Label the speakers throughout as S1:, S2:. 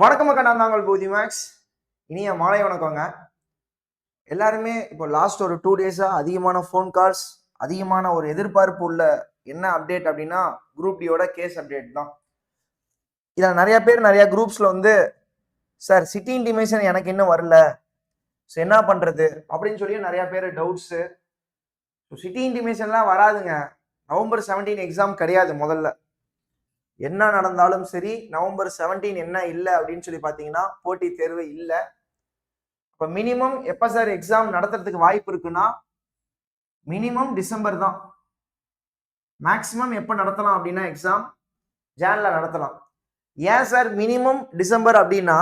S1: வணக்கம் மக்கா நான் தாங்கள் பூதி மேக்ஸ். இனிய மாலை வணக்கங்க. எல்லாருமே இப்போ லாஸ்ட் ஒரு டூ டேஸாக அதிகமான ஃபோன் கால்ஸ் அதிகமான ஒரு எதிர்பார்ப்பு உள்ள என்ன அப்டேட் அப்படின்னா குரூப் டியோட கேஸ் அப்டேட் தான். இதில் நிறைய பேர் நிறைய குரூப்ஸில் வந்து சார் சிட்டி இன்டிமேஷன் எனக்கு இன்னும் வரல. ஸோ என்ன பண்ணுறது அப்படின்னு சொல்லி நிறைய பேர் டவுட்ஸு ஸோ சிட்டி இன்டிமேஷன்லாம் வராதுங்க. நவம்பர் செவன்டீன் எக்ஸாம் கிடையாது முதல்ல. என்ன நடந்தாலும் சரி நவம்பர் செவன்டீன் என்ன இல்லை அப்படின்னு சொல்லி பார்த்தீங்கன்னா போட்டி தேர்வு இல்லை. இப்போ மினிமம் எப்போ சார் எக்ஸாம் நடத்துறதுக்கு வாய்ப்பு இருக்குன்னா மினிமம் டிசம்பர் தான். மேக்ஸிமம் எப்போ நடத்தலாம் அப்படின்னா எக்ஸாம் ஜேனில் நடத்தலாம். ஏன் சார் மினிமம் டிசம்பர் அப்படின்னா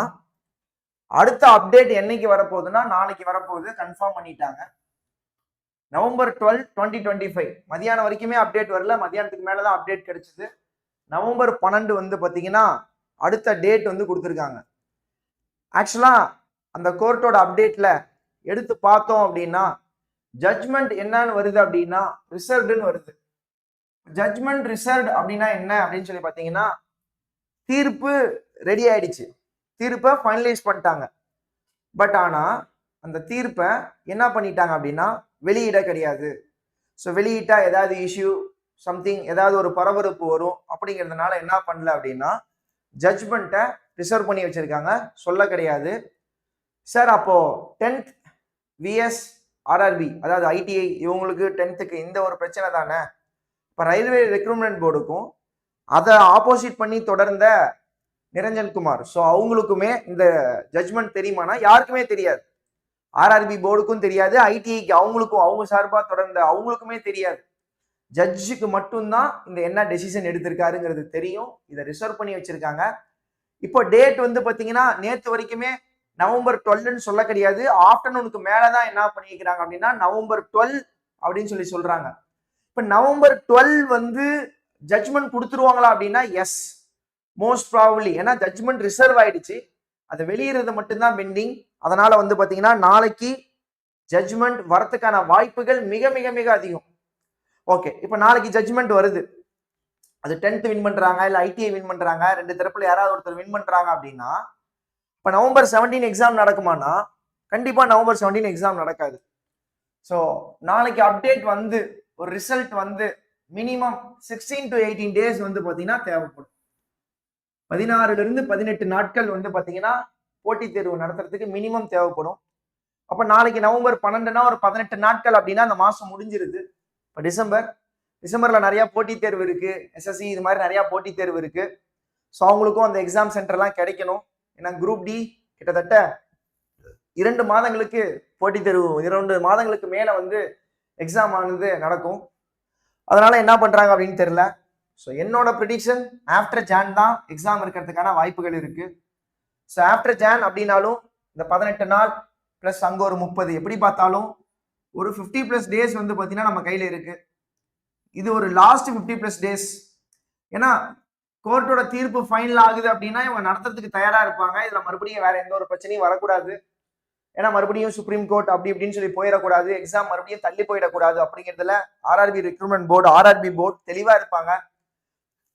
S1: அடுத்த அப்டேட் என்னைக்கு வரப்போகுதுன்னா நாளைக்கு வரப்போகுது கன்ஃபார்ம் பண்ணிட்டாங்க. November twelve twenty twenty five மதியானம் வரைக்குமே அப்டேட் வரல. மதியானத்துக்கு மேலே தான் அப்டேட் கிடைச்சிது. நவம்பர் பன்னெண்டு வந்து பார்த்தீங்கன்னா அடுத்த டேட் வந்து கொடுத்துருக்காங்க. ஆக்சுவலாக அந்த கோர்ட்டோட அப்டேட்டில் எடுத்து பார்த்தோம் அப்படின்னா ஜட்ஜ்மெண்ட் என்னன்னு வருது அப்படின்னா ரிசர்வ்டுன்னு வருது. ஜட்ஜ்மெண்ட் ரிசர்வ்ட் அப்படின்னா என்ன அப்படின்னு சொல்லி பார்த்தீங்கன்னா தீர்ப்பு ரெடி ஆயிடுச்சு. தீர்ப்பை ஃபைனலைஸ் பண்ணிட்டாங்க. பட் ஆனால் அந்த தீர்ப்பை என்ன பண்ணிட்டாங்க அப்படின்னா வெளியிட கிடையாது. ஸோ வெளியிட்டா ஏதாவது இஷ்யூ சம்திங் ஏதாவது ஒரு பரபரப்பு வரும் அப்படிங்கிறதுனால என்ன பண்ணல அப்படின்னா ஜட்ஜ்மெண்ட்டை ரிசர்வ் பண்ணி வச்சுருக்காங்க. சொல்ல கிடையாது. சார் அப்போது டென்த் விஎஸ் ஆர்ஆர்பி அதாவது ஐடிஐ இவங்களுக்கு டென்த்துக்கு இந்த ஒரு பிரச்சனை தானே? இப்போ ரயில்வே ரெக்ரூட்மெண்ட் போர்டுக்கும் அதை ஆப்போசிட் பண்ணி தொடர்ந்த நிரஞ்சன்குமார் ஸோ அவங்களுக்குமே இந்த ஜட்ஜ்மெண்ட் தெரியுமானா? யாருக்குமே தெரியாது. ஆர்ஆர்பி போர்டுக்கும் தெரியாது ஐடிஐக்கு அவங்களுக்கும் அவங்க சார்பாக தொடர்ந்த அவங்களுக்குமே தெரியாது. ஜட்ஜுக்கு மட்டும்தான் இந்த என்ன டெசிஷன் எடுத்திருக்காருங்கிறது தெரியும். இதை ரிசர்வ் பண்ணி வச்சிருக்காங்க. இப்போ டேட் வந்து பார்த்தீங்கன்னா நேற்று வரைக்குமே நவம்பர் டுவெல்னு சொல்ல கிடையாது. ஆஃப்டர்நூனுக்கு மேலே தான் என்ன பண்ணிக்கிறாங்க அப்படின்னா நவம்பர் டுவெல் அப்படின்னு சொல்லி சொல்றாங்க. இப்போ நவம்பர் டுவெல் வந்து ஜட்ஜ்மெண்ட் கொடுத்துருவாங்களா அப்படின்னா எஸ் மோஸ்ட் ப்ராபப்ளி ஏன்னா ஜட்ஜ்மெண்ட் ரிசர்வ் ஆயிடுச்சு. அதை வெளியிடுறது மட்டும்தான் பெண்டிங் அதனால வந்து பார்த்தீங்கன்னா நாளைக்கு ஜட்ஜ்மெண்ட் வரத்துக்கான வாய்ப்புகள் மிக மிக மிக அதிகம். ஓகே இப்போ நாளைக்கு ஜட்ஜ்மெண்ட் வருது. அது டென்த் வின் பண்றாங்க இல்லை ஐடிஐ வின் பண்றாங்க ரெண்டு தரப்புல யாராவது ஒருத்தர் வின் பண்றாங்க அப்படின்னா இப்போ நவம்பர் செவன்டீன் எக்ஸாம் நடக்குமானா கண்டிப்பா நவம்பர் செவன்டீன் எக்ஸாம் நடக்காது. ஸோ நாளைக்கு அப்டேட் வந்து ஒரு ரிசல்ட் வந்து minimum sixteen to eighteen days வந்து பார்த்தீங்கன்னா தேவைப்படும். பதினாறுல இருந்து பதினெட்டு நாட்கள் வந்து பார்த்தீங்கன்னா போட்டித் தேர்வு நடத்துறதுக்கு மினிமம் தேவைப்படும். அப்போ நாளைக்கு நவம்பர் பன்னெண்டுனா ஒரு பதினெட்டு நாட்கள் அப்படின்னா அந்த மாசம் முடிஞ்சிருது. இப்போ டிசம்பர் டிசம்பரில் நிறையா போட்டித் தேர்வு இருக்குது எஸ்எஸ்சி இது மாதிரி நிறையா போட்டித் தேர்வு இருக்குது ஸோ அவங்களுக்கும் அந்த எக்ஸாம் சென்டர்லாம் கிடைக்கணும். ஏன்னா குரூப் டி கிட்டத்தட்ட இரண்டு மாதங்களுக்கு போட்டித் தேர்வு இரண்டு மாதங்களுக்கு மேலே வந்து எக்ஸாம் ஆனது நடக்கும். அதனால் என்ன பண்ணுறாங்க அப்படின்னு தெரியல. ஸோ என்னோட ப்ரிடிக்ஷன் ஆஃப்டர் ஜான் தான் எக்ஸாம் இருக்கிறதுக்கான வாய்ப்புகள் இருக்குது ஸோ ஆஃப்டர் ஜான் அப்படின்னாலும் இந்த பதினெட்டு நாள் ப்ளஸ் அங்கே ஒரு முப்பது எப்படி பார்த்தாலும் ஒரு ஃபிஃப்டி ப்ளஸ் டேஸ் வந்து பார்த்தீங்கன்னா நம்ம கையில் இருக்கு. இது ஒரு லாஸ்ட் ஃபிஃப்டி ப்ளஸ் டேஸ் ஏன்னா கோர்ட்டோட தீர்ப்பு ஃபைனல் ஆகுது அப்படின்னா இவங்க நடத்துறதுக்கு தயாராக இருப்பாங்க. இதில் மறுபடியும் வேற எந்த ஒரு பிரச்சனையும் வரக்கூடாது. ஏன்னா மறுபடியும் சுப்ரீம் கோர்ட் அப்படி இப்படின்னு சொல்லி போயிடக்கூடாது. எக்ஸாம் மறுபடியும் தள்ளி போயிடக்கூடாது அப்படிங்கிறதுல RRB recruitment board RRB board தெளிவாக இருப்பாங்க.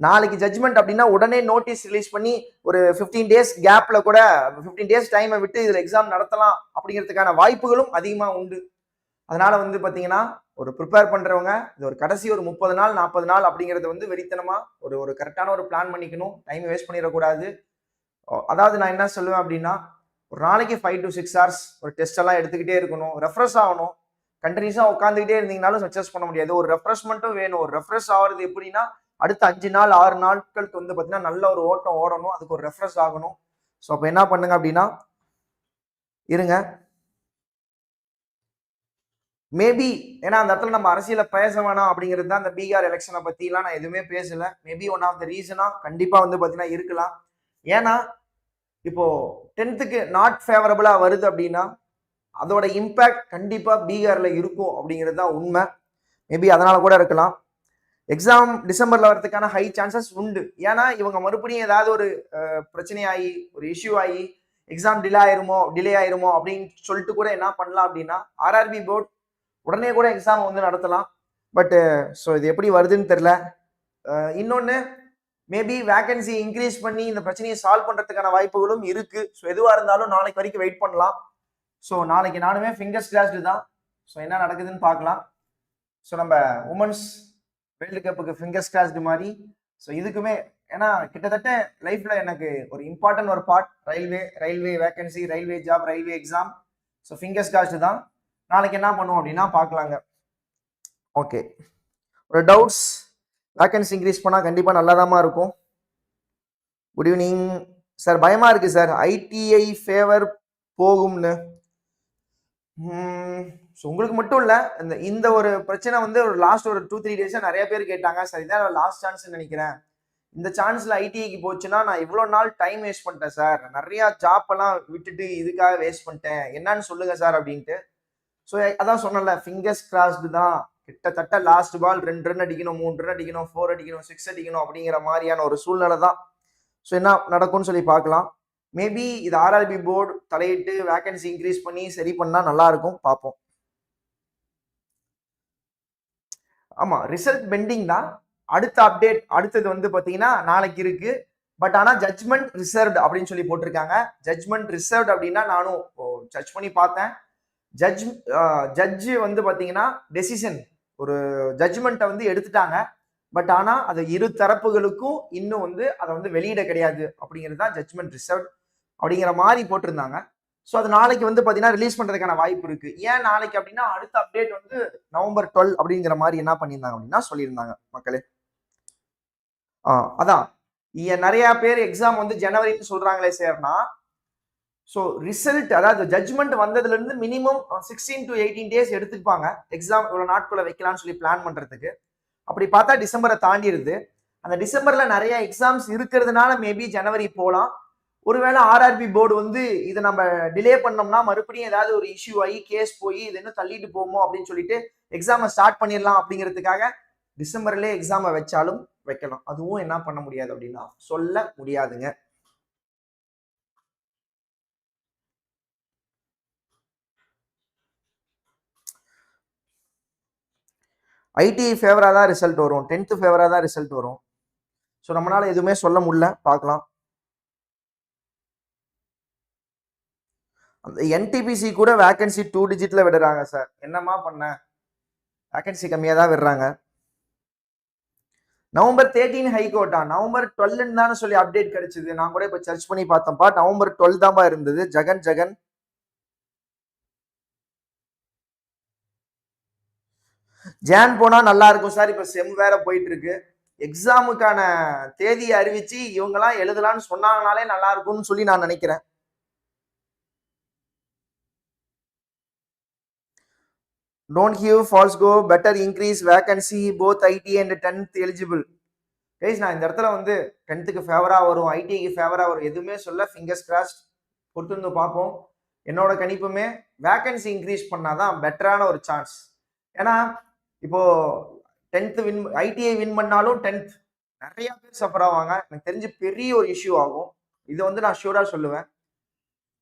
S1: நாளைக்கு ஜட்ஜ்மெண்ட் அப்படின்னா உடனே நோட்டீஸ் ரிலீஸ் பண்ணி ஒரு ஃபிஃப்டீன் டேஸ் கேப்ல கூட ஃபிஃப்டீன் டேஸ் டைமை விட்டு இதில் எக்ஸாம் நடத்தலாம் அப்படிங்கிறதுக்கான வாய்ப்புகளும் அதிகமாக உண்டு. அதனால வந்து பார்த்தீங்கன்னா ஒரு ப்ரிப்பேர் பண்ணுறவங்க இது ஒரு கடைசி ஒரு முப்பது நாள் நாற்பது நாள் அப்படிங்கிறது வந்து வெறித்தனமாக ஒரு ஒரு கரெக்டான ஒரு பிளான் பண்ணிக்கணும். டைம் வேஸ்ட் பண்ணிடக்கூடாது. அதாவது நான் என்ன சொல்லுவேன் அப்படின்னா ஒரு நாளைக்கு ஃபைவ் டு சிக்ஸ் ஹவர்ஸ் ஒரு டெஸ்ட் எல்லாம் எடுத்துக்கிட்டே இருக்கணும். ரெஃப்ரெஷ் ஆகணும். கண்டினியூஸாக உட்காந்துக்கிட்டே இருந்தீங்கனாலும் சக்ஸஸ் பண்ண முடியாது. ஒரு ரெஃப்ரெஷ்மெண்ட்டும் வேணும். ஒரு ரெஃப்ரெஷ் ஆகிறது எப்படின்னா அடுத்த அஞ்சு நாள் ஆறு நாட்களுக்கு வந்து பார்த்தீங்கன்னா நல்ல ஒரு ஓட்டம் ஓடணும். அதுக்கு ஒரு ரெஃப்ரெஷ் ஆகணும். ஸோ அப்போ என்ன பண்ணுங்க அப்படின்னா இருங்க. மேபி ஏன்னா அந்த இடத்துல நம்ம அரசியல பேச வேணாம் அப்படிங்கிறது தான் அந்த பீகார் எலெக்ஷனை பத்திலாம் நான் எதுவுமே பேசல. மேபி ஒன் ஆஃப் த ரீசனா கண்டிப்பா வந்து பாத்தீங்கன்னா இருக்கலாம். ஏன்னா இப்போ டென்த்துக்கு நாட் ஃபேவரபிளா வருது அப்படின்னா அதோட இம்பேக்ட் கண்டிப்பா பீகார்ல இருக்கும் அப்படிங்கிறது தான் உண்மை. மேபி அதனால கூட இருக்கலாம். எக்ஸாம் டிசம்பர்ல வரதுக்கான ஹை சான்சஸ் உண்டு. ஏன்னா இவங்க மறுபடியும் ஏதாவது ஒரு பிரச்சனையாகி ஒரு இஷ்யூ ஆகி எக்ஸாம் டிலே ஆயிருமோ டிலே ஆயிருமோ அப்படின்னு சொல்லிட்டு கூட என்ன பண்ணலாம் அப்படின்னா ஆர்ஆர்பி போர்ட் உடனே கூட எக்ஸாம் வந்து நடத்தலாம். பட்டு ஸோ uh, இது எப்படி வருதுன்னு தெரில இன்னொன்று மேபி வேகன்சி இன்க்ரீஸ் பண்ணி இந்த பிரச்சனையை சால்வ் பண்ணுறதுக்கான வாய்ப்புகளும் இருக்குது ஸோ எதுவாக இருந்தாலும் நாளைக்கு வரைக்கும் வெயிட் பண்ணலாம். ஸோ நாளைக்கு நானுமே ஃபிங்கர்ஸ் கிளாஸ்டு தான். ஸோ என்ன நடக்குதுன்னு பார்க்கலாம். ஸோ நம்ம உமன்ஸ் வேர்ல்டு கப்புக்கு ஃபிங்கர்ஸ் கிளாஸ்டு மாதிரி. ஸோ இதுக்குமே ஏன்னா கிட்டத்தட்ட லைஃப்பில் எனக்கு ஒரு இம்பார்ட்டன்ட் ஒரு part railway railway vacancy railway job railway exam so fingers crossed தான். நாளைக்கு என்ன பண்ணுவோம் அப்படின்னா பார்க்கலாங்க. ஓகே ஒரு டவுட்ஸ் வேக்கன்சி இன்க்ரீஸ் பண்ணால் கண்டிப்பாக நல்லாதாம்மா இருக்கும். குட் ஈவினிங் சார் பயமாக இருக்குது சார் ஐடிஐ ஃபேவர் போகும்னு. Hmm. ஸோ உங்களுக்கு மட்டும் இல்லை இந்த இந்த ஒரு பிரச்சனை வந்து ஒரு லாஸ்ட் ஒரு டூ த்ரீ டேஸாக நிறைய பேர் கேட்டாங்க. சார் இதான் லாஸ்ட் சான்ஸ்னு நினைக்கிறேன். இந்த சான்ஸில் ஐடிஐக்கு போச்சுன்னா நான் இவ்வளோ நாள் டைம் வேஸ்ட் பண்ணிட்டேன் சார் நிறையா ஜாப் எல்லாம் விட்டுட்டு இதுக்காக வேஸ்ட் பண்ணிட்டேன். என்னன்னு சொல்லுங்கள் சார் அப்படின்ட்டு. ஸோ அதான் சொன்னல ஃபிங்கர்ஸ் கிராஸ்டு தான். கிட்டத்தட்ட லாஸ்ட் பால் ரெண்டு ரன் அடிக்கணும் மூணு ரன் அடிக்கணும் ஃபோர் அடிக்கணும் சிக்ஸ் அடிக்கணும் அப்படிங்கிற மாதிரியான ஒரு சூழ்நிலை தான். ஸோ என்ன நடக்கும்னு சொல்லி பார்க்கலாம். மேபி இது ஆர்ஆர்பி போர்டு தலையிட்டு வேகன்சி இன்க்ரீஸ் பண்ணி சரி பண்ணா நல்லா இருக்கும் பார்ப்போம். ஆமா ரிசல்ட் பெண்டிங் தான். அடுத்த அப்டேட் அடுத்தது வந்து பாத்தீங்கன்னா நாளைக்கு இருக்கு. பட் ஆனா ஜட்மெண்ட் ரிசர்வ்ட் அப்படின்னு சொல்லி போட்டிருக்காங்க. ஜட்மெண்ட் ரிசர்வ்ட் அப்படின்னா நானும் ஜட்ஜ் பண்ணி பார்த்தேன். ஜட்ஜ் ஜட்ஜு வந்து பார்த்தீங்கன்னா டெசிஷன் ஒரு ஜட்ஜ்மெண்ட்டை வந்து எடுத்துட்டாங்க. பட் ஆனால் அது இரு தரப்புகளுக்கும் இன்னும் வந்து அதை வந்து வெளியிட கிடையாது. அப்படிங்கிறது தான் ஜட்ஜ்மெண்ட் ரிசர்வ் அப்படிங்கிற மாதிரி போட்டிருந்தாங்க. ஸோ அது நாளைக்கு வந்து பார்த்தீங்கன்னா ரிலீஸ் பண்ணுறதுக்கான வாய்ப்பு இருக்கு. ஏன் நாளைக்கு அப்படின்னா அடுத்த அப்டேட் வந்து நவம்பர் டுவெல் அப்படிங்கிற மாதிரி என்ன பண்ணியிருந்தாங்க அப்படின்னா சொல்லியிருந்தாங்க மக்களே. ஆ அதான். நிறைய பேர் எக்ஸாம் வந்து ஜனவரின்னு சொல்றாங்களே சேர்னா ஸோ ரிசல்ட் அதாவது ஜட்ஜ்மெண்ட் வந்ததுலேருந்து minimum sixteen to eighteen days எடுத்துப்பாங்க. எக்ஸாம் இவ்வளோ நாட்குள்ளே வைக்கலாம்னு சொல்லி பிளான் பண்ணுறதுக்கு அப்படி பார்த்தா டிசம்பரை தாண்டிடுது அந்த டிசம்பரில் நிறைய எக்ஸாம்ஸ் இருக்கிறதுனால மேபி ஜனவரி போகலாம் ஒருவேளை ஆர்ஆர்பி போர்டு வந்து இதை நம்ம டிலே பண்ணோம்னா மறுபடியும் ஏதாவது ஒரு இஷ்யூ ஆகி கேஸ் போய் இது இன்னும் தள்ளிட்டு போமோ அப்படின்னு சொல்லிட்டு எக்ஸாமை ஸ்டார்ட் பண்ணிடலாம் அப்படிங்கிறதுக்காக டிசம்பர்லேயே எக்ஸாமை வச்சாலும் வைக்கலாம். அதுவும் என்ன பண்ண முடியாது அப்படின்னா சொல்ல முடியாதுங்க. ஐடி ஃபேவராக தான் ரிசல்ட் வரும். டென்த்து ஃபேவராக தான் ரிசல்ட் வரும். ஸோ நம்மளால எதுவுமே சொல்ல முடியல. பார்க்கலாம். அந்த என்டிபிசி கூட வேக்கன்சி டூ டிஜிட்டில் விடுறாங்க சார் என்னம்மா பண்ண? வேக்கன்சி கம்மியாக தான் விடுறாங்க. நவம்பர் தேர்ட்டீன் ஹைகோர்ட்டா நவம்பர் டுவெல்லுன்னு தானே சொல்லி அப்டேட் கிடைச்சிது. நான் கூட இப்போ சர்ச் பண்ணி பார்த்தேன்ப்பா. நவம்பர் டுவெல் தான்ப்பா இருந்தது. ஜெகன் ஜெகன். ஜான் போனா நல்லா இருக்கும் சார். இப்ப செம் வேற போயிட்டு இருக்கு எக்ஸாமுக்கான தேதியை அறிவிச்சு இவங்கெல்லாம் எழுதலாம்னு சொன்னாங்கனாலே நல்லா இருக்கும்னு சொல்லி நான் நினைக்கிறேன். Don't give false go better increase vacancy both IT and tenth eligible guys நான் இந்த இடத்துல வந்து டென்த்துக்கு ஃபேவராக வரும் ஐடிக்கு ஃபேவராக வரும் எதுவுமே சொல்ல ஃபிங்கர்ஸ் கிராஸ்ட் பொறுத்திருந்து பார்ப்போம். என்னோட கணிப்புமே வேகன்சி இன்க்ரீஸ் பண்ணாதான் பெட்டரான ஒரு சான்ஸ் ஏன்னா இப்போ டென்த்து வின் ஐடிஐ வின் பண்ணாலும் டென்த் நிறைய பேர் சஃபர் ஆவாங்க. எனக்கு தெரிஞ்சு பெரிய ஒரு இஷ்யூ ஆகும். இதை வந்து நான் ஷூராக சொல்லுவேன்.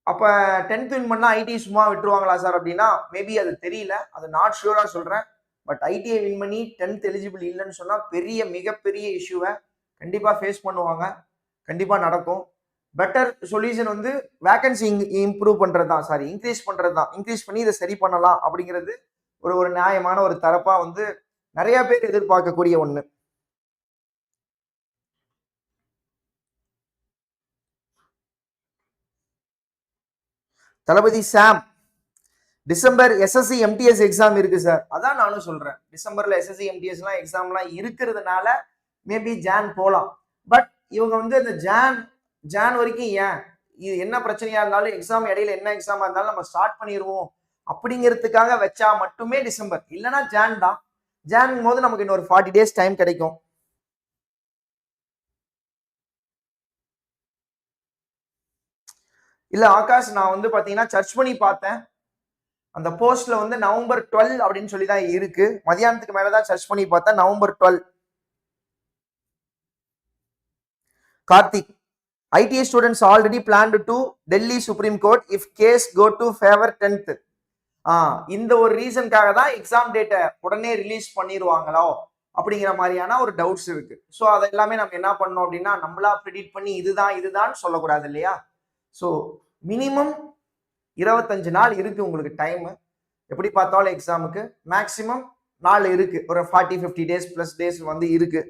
S1: அப்போ டென்த் வின் பண்ணால் ஐடி சும்மா விட்டுருவாங்களா சார் அப்படின்னா மேபி அது தெரியல. அது நாட் ஷூராக சொல்கிறேன் பட் ஐடிஐ வின் பண்ணி டென்த் எலிஜிபிள் இல்லைன்னு சொன்னால் பெரிய மிகப்பெரிய இஷ்யூவை கண்டிப்பாக ஃபேஸ் பண்ணுவாங்க. கண்டிப்பாக நடக்கும். பெட்டர் சொல்யூஷன் வந்து வேகன்சி இம்ப்ரூவ் பண்ணுறது தான் சாரி இன்க்ரீஸ் பண்ணுறது தான் இன்க்ரீஸ் பண்ணி இதை சரி பண்ணலாம் அப்படிங்கிறது ஒரு ஒரு நியாயமான ஒரு தரப்பா வந்து நிறைய பேர் எதிர்பார்க்கக்கூடிய ஒண்ணு. Thalapathy Sam December SSC MTS exam இருக்கு சார் அதான் நானும் சொல்றேன். டிசம்பர்ல எஸ்எஸ்சி எம்டிஎஸ்லாம் எக்ஸாம்லாம் இருக்கிறதுனால மேபி ஜான் போகலாம் பட் இவங்க வந்து அந்த ஜான் ஜான் வரைக்கும் ஏன்? இது என்ன பிரச்சனையா இருந்தாலும் எக்ஸாம் இடையில என்ன எக்ஸாமா இருந்தாலும் நம்ம ஸ்டார்ட் பண்ணிடுவோம் அப்படிங்கிறதுக்காக வச்சா மட்டுமே டிசம்பர். இல்லைன்னா ஜான் தான். ஜான் போது நமக்கு இன்னொரு ஃபார்ட்டி டேஸ் டைம் கிடைக்கும். இல்ல ஆகாஷ் நான் வந்து பாத்தீங்கன்னா சர்ச் பண்ணி பார்த்தேன். அந்த போஸ்ட்ல வந்து நவம்பர் டுவெல் அப்படின்னு சொல்லி தான் இருக்கு. மதியானத்துக்கு மேலதான் சர்ச் பண்ணி பார்த்தேன். November twelve Karthik ITI students already planned to Delhi supreme court if case go to favour tenth இந்த ஒரு ரீசனுக்காக தான் எக்ஸாம் டேட்டை உடனே ரிலீஸ் பண்ணிடுவாங்களோ அப்படிங்கிற மாதிரியான ஒரு டவுட்ஸ் இருக்கு. ஸோ அதை எல்லாமே நம்ம என்ன பண்ணோம் அப்படின்னா நம்மளா ப்ரிடிக்ட் பண்ணி இதுதான் இதுதான் சொல்லக்கூடாது இல்லையா? ஸோ மினிமம் இருபத்தஞ்சு நாள் இருக்கு உங்களுக்கு டைமு எப்படி பார்த்தாலும் எக்ஸாமுக்கு மேக்ஸிமம் நாள் இருக்கு. ஒரு forty fifty days plus days வந்து இருக்கு.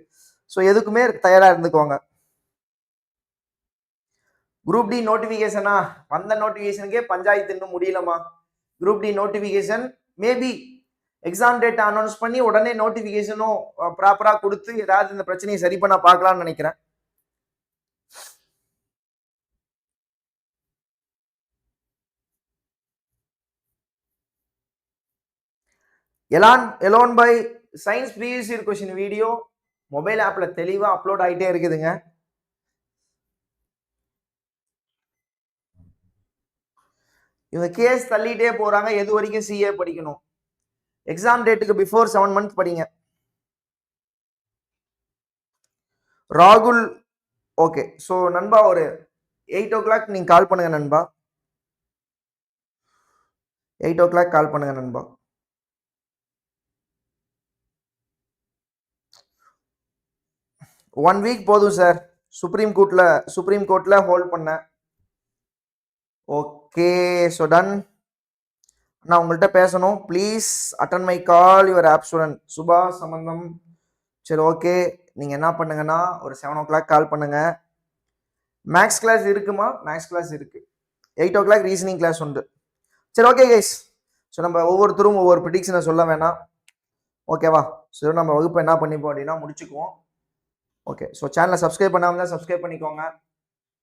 S1: ஸோ எதுக்குமே தயாரா இருந்துக்கோங்க. குரூப் டி நோட்டிஃபிகேஷனா வந்த நோட்டிஃபிகேஷனுக்கே பஞ்சாயத்து இன்னும் முடியலமா group D notification maybe exam date announce பண்ணி உடனே நோட்டிஃபிகேஷனும் ப்ராப்பராக கொடுத்து ஏதாவது இந்த பிரச்சனையை சரி பண்ண பார்க்கலாம்னு நினைக்கிறேன். எலான் Elon by science previous year question video mobile ஆப்பில் தெளிவாக அப்லோட் ஆகிட்டே இருக்குதுங்க. இவங்க கேஸ் தள்ளிட்டே போறாங்க எது வரைக்கும் சிஏ படிக்கணும்? எக்ஸாம் டேட்டுக்கு பிஃபோர் செவன் மந்த் படிங்க. ராகுல் ஓகே ஸோ நண்பா ஒரு எயிட் ஓ கிளாக் நீங்கள் கால் பண்ணுங்க நண்பா. எயிட் ஓ கிளாக் கால் பண்ணுங்க நண்பா. ஒன் வீக் போதும் சார் சுப்ரீம் கோர்ட்டில் சுப்ரீம் கோர்ட்டில் ஹோல்ட் பண்ணேன். ஓகே ஸோ டன் நான் உங்கள்கிட்ட பேசணும். Please attend my call your app student Subha சம்பந்தம். சரி ஓகே நீங்கள் என்ன பண்ணுங்கன்னா ஒரு செவன் ஓ கிளாக் கால் பண்ணுங்கள் மேக்ஸ் கிளாஸ் இருக்குமா? மேக்ஸ் கிளாஸ் இருக்குது eight o'clock reasoning class உண்டு. சரி ஓகே கைஸ் ஸோ நம்ம ஒவ்வொருத்தரும் ஒவ்வொரு ப்ரிடிக்ஷனை சொல்ல வேணாம். ஓகேவா ஸோ நம்ம வகுப்பு என்ன பண்ணிப்போம் அப்படின்னா முடிச்சுக்குவோம். ஓகே ஸோ சேனலை சப்ஸ்கிரைப் பண்ணாமல் தான் சப்ஸ்கிரைப் பண்ணிக்கோங்க.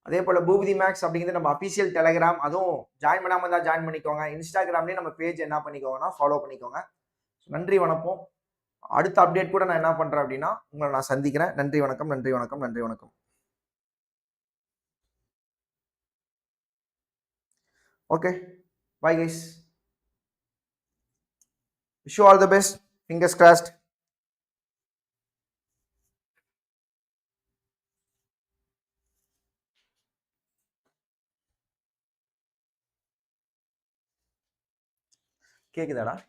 S1: அதே போல் பூபதி மேக்ஸ் அப்படிங்கிறது நம்ம அஃபிஷியல் டெலகிராம் அதுவும் ஜாயின் பண்ணாமல் தான் ஜாயின் பண்ணிக்கோங்க. இன்ஸ்டாகிராம்லேயும் நம்ம பேஜ் என்ன பண்ணிக்கோங்கன்னா ஃபாலோ பண்ணிக்கோங்க. நன்றி வணக்கம். அடுத்த அப்டேட் கூட நான் என்ன பண்ணுறேன் அப்படின்னா உங்களை நான் சந்திக்கிறேன். நன்றி வணக்கம் நன்றி வணக்கம் நன்றி வணக்கம். Okay bye guys wish all the best fingers crossed கேக்குதாடா